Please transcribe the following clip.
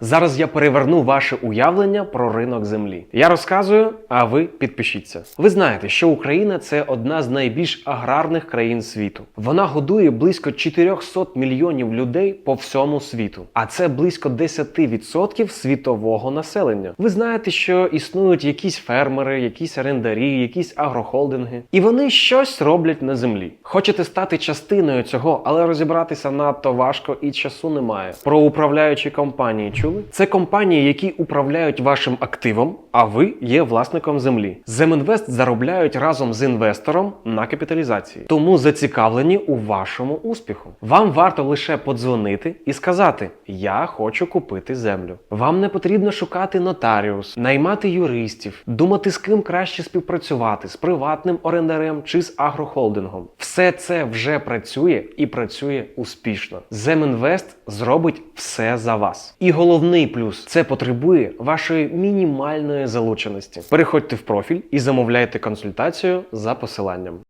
Зараз я переверну ваше уявлення про ринок землі. Я розказую, а ви підпишіться. Ви знаєте, що Україна це одна з найбільш аграрних країн світу. Вона годує близько 400 мільйонів людей по всьому світу, а це близько 10% світового населення. Ви знаєте, що існують якісь фермери, якісь орендарі, якісь агрохолдинги, і вони щось роблять на землі. Хочете стати частиною цього, але розібратися надто важко і часу немає. Про управляючі компанії чули? Це компанії, які управляють вашим активом, а ви є власником землі. Земінвест заробляють разом з інвестором на капіталізації, тому зацікавлені у вашому успіху. Вам варто лише подзвонити і сказати: Я хочу купити землю. Вам не потрібно шукати нотаріус, наймати юристів, думати з ким краще співпрацювати з приватним орендарем чи з агрохолдингом. Все це вже працює і працює успішно. Земінвест зробить все за вас. І головний плюс це потребує вашої мінімальної залученості. Переходьте в профіль і замовляйте консультацію за посиланням.